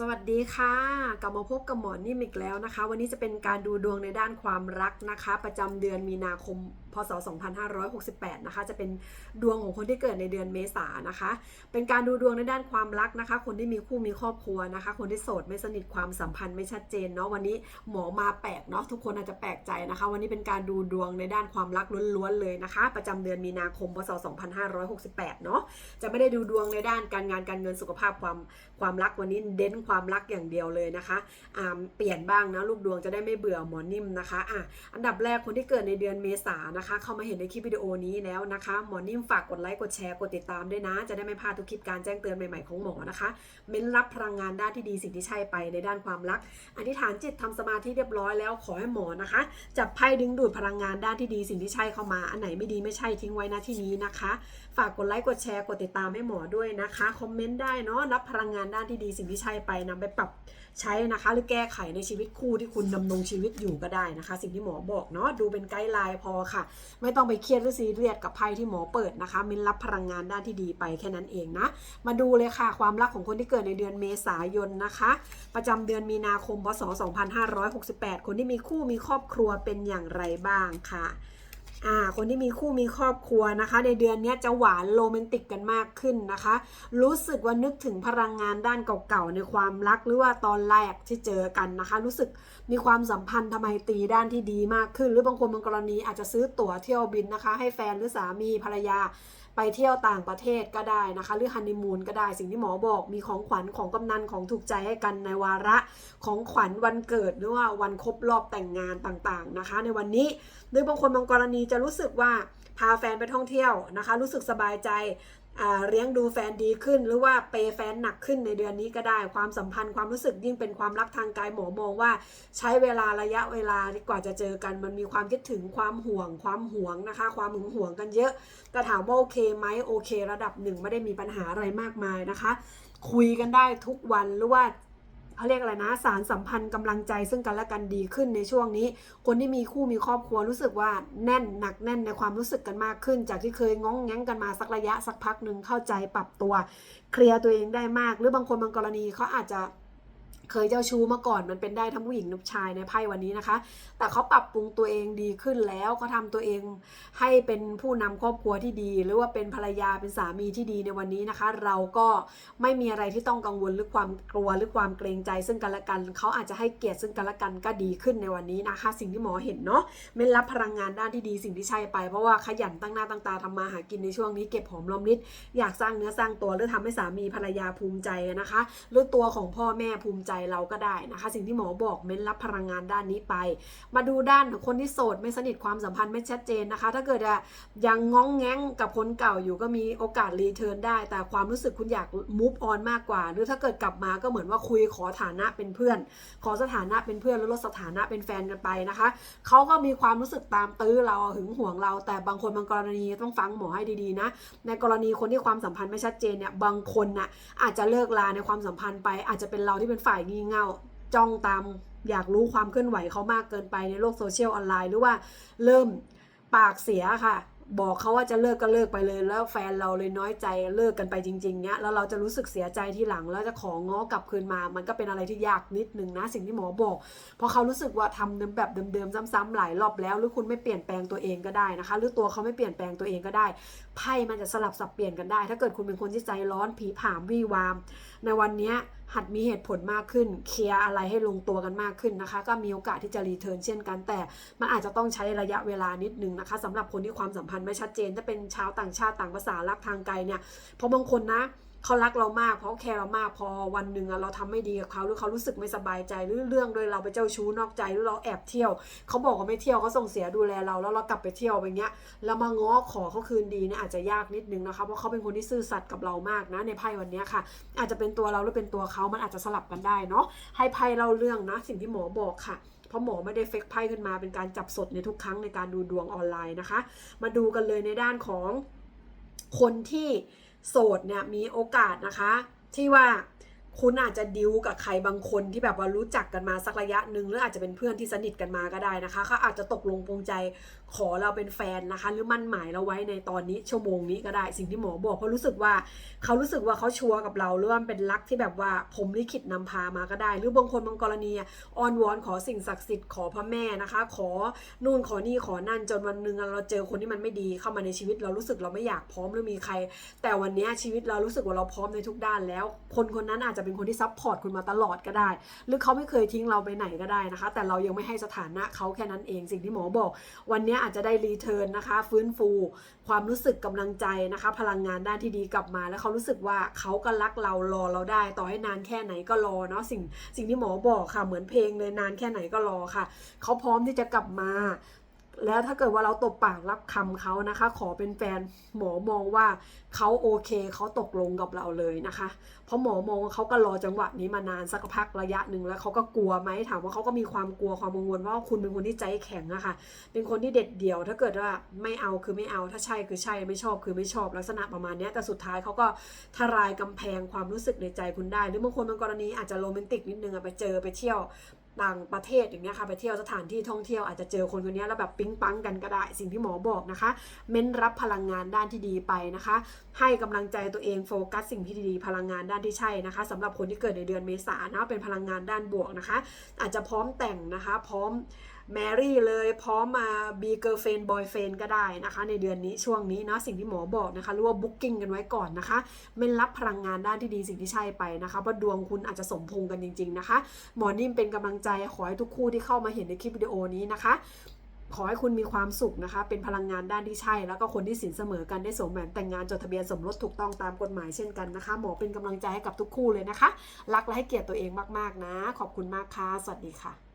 สวัสดีค่ะ กลับมาพบกับหมอนิ่มอีกแล้วนะคะ วันนี้จะเป็นการดูดวงในด้านความรักนะคะ ประจำเดือนมีนาคม พศ 2568 นะคะ จะเป็นดวงของคนที่เกิดในเดือนเมษานะคะ เป็นการดูดวงในด้านความรักนะคะ คนที่มีคู่มีครอบครัวนะคะ คนที่โสดไม่สนิทความสัมพันธ์ไม่ชัดเจนเนาะวันนี้หมอมาแปลกเนาะทุกคนอาจจะแปลกใจนะคะ วันนี้เป็นการดูดวงในด้านความรักล้วนๆเลยนะคะ ประจำเดือนมีนาคมพศ 2568 เนาะจะไม่ได้ดูดวงในด้านการงานการเงินสุขภาพความความรักวันนี้เน้นความรักอย่างเดียวเลยนะคะอ่าเปลี่ยนบ้างนะลูกดวงจะได้ไม่เบื่อหมอนิ่มนะคะอะอันดับแรกคนที่เกิดในเดือนเมษายนนะคะ เข้ามาเห็นในคลิปวิดีโอนี้แล้วนะคะ หมอนิ่มฝากกดไลค์กดแชร์กดติดตามด้วยนะ จะได้ไม่พลาดทุกคลิปการแจ้งเตือนใหม่ๆของหมอนะคะ เม้นรับพลังงานด้านที่ดีสิ่งที่ใช่ไปในด้านความรัก อธิษฐานจิตทำสมาธิเรียบร้อยแล้วขอให้หมอนะคะ จับไพ่ดึงดูดพลังงานด้านที่ดีสิ่งที่ใช่เข้ามา อันไหนไม่ดีไม่ใช่ทิ้งไว้นะที่นี้นะคะ ฝากกดไลค์กดแชร์กดติดตามให้หมอด้วยนะคะ คอมเมนต์ได้เนาะ รับพลังงานด้านที่ดีสิ่งที่ใช่ไปนำไปปรับใช้นะคะ หรือแก้ไขในชีวิตคู่ที่คุณดำรงชีวิตอยู่ก็ได้นะคะ สิ่งที่หมอบอกเนาะ ดูเป็นไกด์ไลน์พอค่ะไม่ต้องไปเครียดหรือซีเรียสกับไพ่ที่หมอเปิดนะคะ มินรับพลังงานด้านที่ดีไปแค่นั้นเองนะ มาดูเลยค่ะ ความรักของคนที่เกิดในเดือนเมษายนนะคะ ประจำเดือนมีนาคมพศ2568 คนที่มีคู่มีครอบครัวเป็นอย่างไรบ้างค่ะ อ่าคนที่มีคู่มีครอบครัวนะคะ ในเดือนนี้จะหวานโรแมนติกกันมากขึ้นนะคะ รู้สึกว่านึกถึงพลังงานด้านเก่าๆในความรักหรือว่าตอนแรกที่เจอกันนะคะ รู้สึกมีความสัมพันธ์ทำไมตีด้านที่ดีมากขึ้น หรือบางคนบางกรณีอาจจะซื้อตั๋วเที่ยวบินนะคะ ให้แฟนหรือสามีภรรยา ไปเที่ยวต่างประเทศก็ได้นะคะ หรือฮันนีมูนก็ได้สิ่งที่หมอบอกมีของขวัญของกำนันของถูกใจให้กันในวาระของขวัญวันเกิดหรือว่าวันครบรอบแต่งงานต่างๆนะคะ ในวันนี้หรือบางคนบางกรณีจะรู้สึกว่า พาแฟนไปท่องเที่ยวนะคะ รู้สึกสบายใจเลี้ยงดูแฟนดีขึ้น หรือว่าเปย์แฟนหนักขึ้นในเดือนนี้ก็ได้ความสัมพันธ์ความรู้สึกยิ่งเป็นความรักทางกายหมอมองว่าใช้เวลาระยะเวลากว่าจะเจอกัน มันมีความคิดถึงความห่วง ความห่วงนะคะ ความหึงหวงกันเยอะ แต่ถามว่าโอเคไหมโอเค ระดับหนึ่งไม่ได้มีปัญหาอะไรมากมายนะคะ คุยกันได้ทุกวันหรือว่า เขาเรียกอะไรนะ สารสัมพันธ์กำลังใจซึ่งกันและกันดีขึ้นในช่วงนี้ คนที่มีคู่มีครอบครัวรู้สึกว่าแน่นหนักแน่นในความรู้สึกกันมากขึ้น จากที่เคยง้องแง้งกันมาสักระยะสักพักหนึ่งเข้าใจปรับตัว เคลียร์ตัวเองได้มาก หรือบางคนบางกรณีเขาอาจจะ เคยเจ้าชู้มาก่อนมันเป็นได้ทั้งผู้หญิงทั้งชายในไพ่วันนี้นะคะ แต่เขาปรับปรุงตัวเองดีขึ้นแล้วเขาทำตัวเองให้เป็นผู้นำครอบครัวที่ดี หรือว่าเป็นภรรยาเป็นสามีที่ดีในวันนี้นะคะ เราก็ไม่มีอะไรที่ต้องกังวลหรือความกลัวหรือความเกรงใจซึ่งกันและกันเขาอาจจะให้เกียรติซึ่งกันและกันก็ดีขึ้นในวันนี้นะคะ สิ่งที่หมอเห็นเนาะเม่นรับพลังงานด้านที่ดีสิ่งที่ใช่ไปเพราะว่าขยันตั้งหน้าตั้งตาทำมาหากินในช่วงนี้เก็บหอมรอมริบอยากสร้างเนื้อสร้างตัวหรือทำให้สามีภรรยาภูมิใจนะคะหรือตัวของพ่อแม่ภูมิใจเราก็ได้นะคะ สิ่งที่หมอบอกเม้นรับพลังงานด้านนี้ไป มาดูด้านของคนที่โสดไม่สนิทความสัมพันธ์ไม่ชัดเจนนะคะ ถ้าเกิดอะยังง้องแง้งกับคนเก่าอยู่ก็มีโอกาสรีเทิร์นได้ แต่ความรู้สึกคุณอยากมูฟออนมากกว่า หรือถ้าเกิดกลับมาก็เหมือนว่าคุยขอฐานะเป็นเพื่อน ขอสถานะเป็นเพื่อนแล้วลดสถานะเป็นแฟนกันไปนะคะเขาก็มีความรู้สึกตามตื้อเราหึงหวงเรา แต่บางคนบางกรณีต้องฟังหมอให้ดีๆนะในกรณีคนที่ความสัมพันธ์ไม่ชัดเจนเนี่ยบางคนน่ะอาจจะเลิกลาในความสัมพันธ์ไป อาจจะเป็นเราที่เป็นฝ่ายงี่เง่าจ้องตามอยากรู้ความเคลื่อนไหวเขามากเกินไปในโลกโซเชียลออนไลน์หรือว่าเริ่มปากเสียค่ะ บอกเขาว่าจะเลิกก็เลิกไปเลย แล้วแฟนเราเลยน้อยใจเลิกกันไปจริง ๆเนี้ยแล้วเราจะรู้สึกเสียใจที่หลังแล้วจะของง้อกลับคืนมา มันก็เป็นอะไรที่ยากนิดนึงนะสิ่งที่หมอบอก เพราะเขารู้สึกว่าทำแบบเดิมๆซ้ำๆหลายรอบแล้ว หรือคุณไม่เปลี่ยนแปลงตัวเองก็ได้นะคะ หรือตัวเขาไม่เปลี่ยนแปลงตัวเองก็ได้ ไพ่มันจะสลับสับเปลี่ยนกันได้ ถ้าเกิดคุณเป็นคนที่ใจร้อนผีผามวี่วาม ในวันนี้หัดมีเหตุผลมากขึ้น เคลียร์อะไรให้ลงตัวกันมากขึ้นนะคะ ก็มีโอกาสที่จะรีเทิร์นเช่นกัน แต่มันอาจจะต้องใช้ระยะเวลานิดนึงนะคะสำหรับคนที่ความสัมพันธ์ไม่ชัดเจน ถ้าเป็นชาวต่างชาติต่างภาษารักทางไกลเนี่ยเพราะบางคนนะ เขารักเรามากเพราะแคร์เรามากพอวันหนึ่งอะเราทำไม่ดีกับเขาหรือเขารู้สึกไม่สบายใจหรือเรื่องโดยเราไปเจ้าชู้นอกใจหรือเราแอบเที่ยวเขาบอกว่าไม่เที่ยวเขาส่งเสียดูแลเราแล้วเรากลับไปเที่ยวไปเงี้ยแล้วมาง้อขอเขาคืนดีเนี่ยอาจจะยากนิดนึงนะคะเพราะเขาเป็นคนที่ซื่อสัตย์กับเรามากนะในไพ่วันเนี้ยค่ะ อาจจะเป็นตัวเราหรือเป็นตัวเขามันอาจจะสลับกันได้เนาะให้ไพ่เล่าเรื่องนะ สิ่งที่หมอบอกค่ะเพราะหมอไม่ได้เฟกไพ่ขึ้นมาเป็นการจับสดในทุกครั้งในการดูดวงออนไลน์นะคะ มาดูกันเลยในด้านของคนที่ โสดเนี่ยมีโอกาสนะคะ ที่ว่าคุณอาจจะดิวกับใครบางคนที่แบบว่ารู้จักกันมาสักระยะหนึ่งหรืออาจจะเป็นเพื่อนที่สนิทกันมาก็ได้นะคะเขาอาจจะตกลงปรงใจขอเราเป็นแฟนนะคะ หรือมั่นหมายเราไว้ในตอนนี้ชั่วโมงนี้ก็ได้สิ่งที่หมอบอกเพราะรู้สึกว่าเขารู้สึกว่าเขาชัวร์กับเราหรือว่ามันเป็นรักที่แบบว่าผมลิขิตนำพามาก็ได้ หรือบางคนบางกรณีอ้อนวอนขอสิ่งศักดิ์สิทธิ์ขอพระแม่นะคะ ขอนู่นขอนี่ขอนั่นจนวันหนึ่งเราเจอคนที่มันไม่ดีเข้ามาในชีวิตเรารู้สึกเราไม่อยากพร้อมหรือมีใคร แต่วันนี้ชีวิตเรารู้สึกว่าเราพร้อมในทุกด้านแล้ว คนคนนั้นอาจจะเป็นคนที่ซัพพอร์ตคุณมาตลอดก็ได้ หรือเขาไม่เคยทิ้งเราไปไหนก็ได้นะคะ แต่เรายังไม่ให้สถานะเขาแค่นั้นเอง สิ่งที่หมอบอกวันเนี้อาจจะได้รีเทิร์นนะคะ ฟื้นฟู ความรู้สึกกำลังใจนะคะ พลังงานด้านที่ดีกลับมา แล้วเขารู้สึกว่าเขาก็รักเรารอเราได้ ต่อให้นานแค่ไหนก็รอเนาะสิ่งสิ่งที่หมอบอกค่ะเหมือนเพลงเลยนานแค่ไหนก็รอค่ะ เขาพร้อมที่จะกลับมา แล้วถ้าเกิดว่าเราตบปากรับคำเขานะคะ ขอเป็นแฟนหมอมองว่าเขาโอเคเขาตกลงกับเราเลยนะคะ เพราะหมอมองว่าเขาก็รอจังหวะนี้มานานสักพักระยะหนึ่งแล้วเขาก็กลัวไหมถามว่าเขาก็มีความกลัวความกังวลว่าคุณเป็นคนที่ใจแข็งอะค่ะ เป็นคนที่เด็ดเดี่ยว ถ้าเกิดว่าไม่เอาคือไม่เอาถ้าใช่คือใช่ไม่ชอบคือไม่ชอบลักษณะประมาณนี้แต่สุดท้ายเขาก็ทลายกำแพงความรู้สึกในใจคุณได้ หรือบางคนบางกรณีอาจจะโรแมนติกนิดนึงอะไปเจอไปเที่ยว ต่างประเทศอย่างเงี้ยค่ะไปเที่ยวสถานที่ท่องเที่ยวอาจจะเจอคนคนนี้แล้วแบบปิ๊งปังกันก็ได้ สิ่งที่หมอบอกนะคะ เม้นรับพลังงานด้านที่ดีไปนะคะ ให้กำลังใจตัวเองโฟกัสสิ่งที่ดีๆพลังงานด้านที่ใช่นะคะสำหรับคนที่เกิดในเดือนเมษานะเป็นพลังงานด้านบวกนะคะ อาจจะพร้อมแต่งนะคะ พร้อม แมรี่เลยพร้อมมาบีเกอร์เฟนบอยเฟนก็ได้นะคะ ในเดือนนี้ช่วงนี้นะสิ่งที่หมอบอกนะคะหรือว่าบุ๊กิ้งกันไว้ก่อนนะคะเม้นรับพลังงานด้านที่ดีสิ่งที่ใช่ไปนะคะเพราะดวงคุณอาจจะสมพงกันจริง ๆนะคะ หมอนิ่มเป็นกำลังใจขอให้ทุกคู่ที่เข้ามาเห็นในคลิปวิดีโอนี้นะคะขอให้คุณมีความสุขนะคะ เป็นพลังงานด้านที่ใช่ แล้วก็คนที่สินเสมอกันได้สมแหวนแต่งงานจดทะเบียนสมรสถูกต้องตามกฎหมายเช่นกันนะคะ หมอเป็นกำลังใจให้กับทุกคู่เลยนะคะ รักและให้เกียรติตัวเองมากๆนะ ขอบคุณมากค่ะ สวัสดีค่ะ